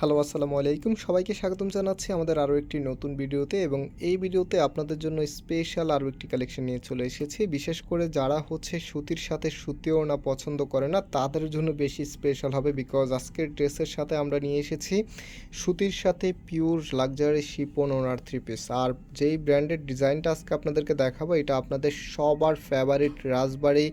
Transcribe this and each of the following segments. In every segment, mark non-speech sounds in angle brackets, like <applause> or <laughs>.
Hello, আসসালামু আলাইকুম। সবাইকে স্বাগতম জানাচ্ছি আমাদের আরও একটি নতুন ভিডিওতে এবং এই ভিডিওতে আপনাদের জন্য স্পেশাল আরও একটি কালেকশন নিয়ে চলে এসেছি। বিশেষ করে যারা হচ্ছে সুতির সাথে সুতিও না পছন্দ করে না, তাদের জন্য বেশি স্পেশাল হবে বিকজ আজকের ড্রেসের সাথে আমরা নিয়ে এসেছি সুতির সাথে পিওর লাক্সারি শিপন ওনার থ্রি পিস আর যেই ব্র্যান্ডের ডিজাইনটা আজকে আপনাদেরকে দেখাবো, এটা আপনাদের সবার ফেভারিট রাজবাড়ি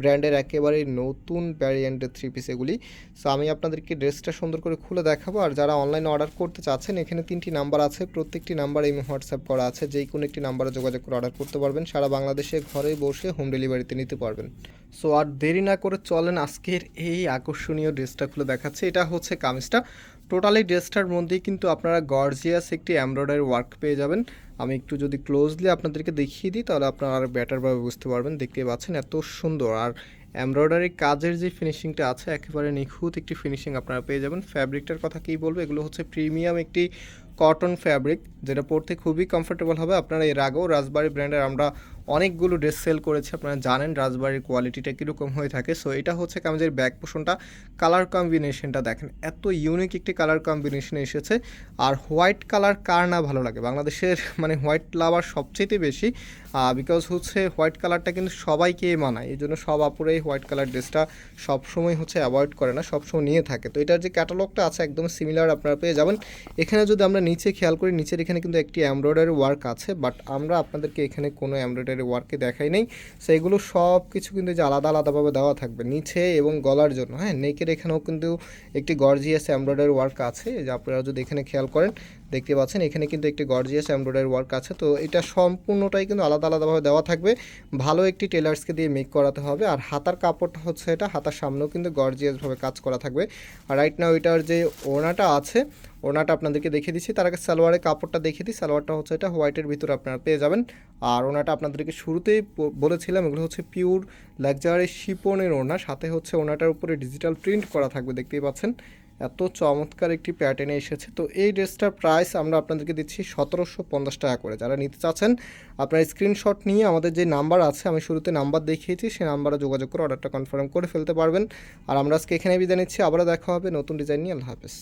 ব্র্যান্ডের একেবারে নতুন ভ্যারিয়েন্টের থ্রি পিস এগুলি। সো আমি আপনাদেরকে ড্রেসটা সুন্দর করে খুলে দেখাবো আর যারা অনলাইনে অর্ডার করতে চাচ্ছেন, এখানে তিনটি নাম্বার আছে। প্রত্যেকটি নাম্বার এই হোয়াটসঅ্যাপ করা আছে। যেই কোনো একটি নাম্বারে যোগাযোগ করে অর্ডার করতে পারবেন। সারা বাংলাদেশে ঘরে বসে হোম ডেলিভারিতে নিতে পারবেন। সো আর দেরি না করে চলেন আজকের এই আকর্ষণীয় ড্রেসটা খুলে দেখাচ্ছে। এটা হচ্ছে কামিজটা। টোটালি ড্রেসটার মধ্যেই কিন্তু আপনারা গর্জিয়াস একটি এমব্রয়ডারি ওয়ার্ক পেয়ে যাবেন। আমি একটু যদি ক্লোজলি আপনাদেরকে দেখিয়ে দিই, তাহলে আপনারা আর বেটারভাবে বুঝতে পারবেন। দেখতে পাচ্ছেন এত সুন্দর। আর এমব্রয়ডারি কাজের যে ফিনিশিংটা আছে, একেবারে নিখুঁত একটি ফিনিশিং আপনারা পেয়ে যাবেন। ফ্যাব্রিকটার কথা কী বলব? এগুলো হচ্ছে প্রিমিয়াম একটি কটন ফ্যাব্রিক যেটা পড়তে খুবই কমফোর্টেবল হবে। আপনারা এর আগেও রাজবাড়ি ব্র্যান্ডের আমরা অনেকগুলো ড্রেস সেল করেছে, আপনারা জানেন রাজবাড়ির কোয়ালিটিটা কীরকম হয়ে থাকে। সো এটা হচ্ছে কামিজের ব্যাক পোষণটা কালার কম্বিনেশনটা দেখেন, এত ইউনিক একটি কালার কম্বিনেশন এসেছে। আর হোয়াইট কালার কার না ভালো লাগে? বাংলাদেশের <laughs> মানে হোয়াইট লাভার সবচেয়ে বেশি বিকজ হচ্ছে হোয়াইট কালারটা কিন্তু সবাইকে মানায়। এই জন্য সব আপুরেই হোয়াইট কালার ড্রেসটা সবসময় হচ্ছে অ্যাভয়েড করে না, সবসময় নিয়ে থাকে। তো এটার যে ক্যাটালগটা আছে, একদম সিমিলার আপনারা পেয়ে যাবেন। এখানে যদি আমরা নিচে খেয়াল করি, নিচের এখানে কিন্তু একটি এমব্রয়ডারি ওয়ার্ক আছে বাট আমরা আপনাদেরকে এখানে কোনো এমব্রয়ডারি ওয়ার্কে দেখাই নেই। সো এগুলো সব কিছু কিন্তু যে আলাদা আলাদাভাবে দেওয়া থাকবে নিচে এবং গলার জন্য। হ্যাঁ নেকের এখানেও কিন্তু একটি গর্জিয়াস এমব্রয়ডারি ওয়ার্ক আছে, যে আপনারা যদি এখানে খেয়াল করেন, দেখতে পাচ্ছেন এখানে কিন্তু একটি গর্জিয়াস এমব্রয়ডারি ওয়ার্ক আছে। তো এটা সম্পূর্ণটাই কিন্তু আলাদা আলাদাভাবে দেওয়া থাকবে। ভালো একটি টেলার্সকে দিয়ে মেক করাতে হবে। আর হাতার কাপড়টা হচ্ছে এটা, হাতার সামনেও কিন্তু গর্জিয়াসভাবে কাজ করা থাকবে। আর রাইট নাও এটার যে ওড়নাটা আছে ওড়নাটা আপনাদেরকে দেখিয়ে দিচ্ছি। তার আগে সালোয়ারের কাপড়টা দেখিয়ে দিই। সালোয়ারটা হচ্ছে এটা, হোয়াইটের ভিতরে আপনারা পেয়ে যাবেন। আর ওনাটা আপনাদেরকে শুরুতেই বলেছিলাম, এগুলো হচ্ছে পিওর লাক্সারি শিপনের ওড়না। সাথে হচ্ছে ওনাটার উপরে ডিজিটাল প্রিন্ট করা থাকবে, দেখতেই পাচ্ছেন। এত চমৎকার একটি প্যাটার্নে এসেছে। তো এই ড্রেসটার প্রাইস আমরা আপনাদেরকে দিচ্ছি সতেরোশো পঞ্চাশ টাকা করে। যারা নিতে চাচ্ছেন, আপনার স্ক্রিনশট নিয়ে আমাদের যে নাম্বার আছে, আমি শুরুতে নাম্বার দেখিয়েছি সেই নাম্বারে যোগাযোগ করে অর্ডারটা কনফার্ম করে ফেলতে পারবেন। আর আমরা আজকে এখানে বিদায় নিচ্ছি। আবারও দেখা হবে নতুন ডিজাইন নিয়ে। আল্লাহ হাফেজ।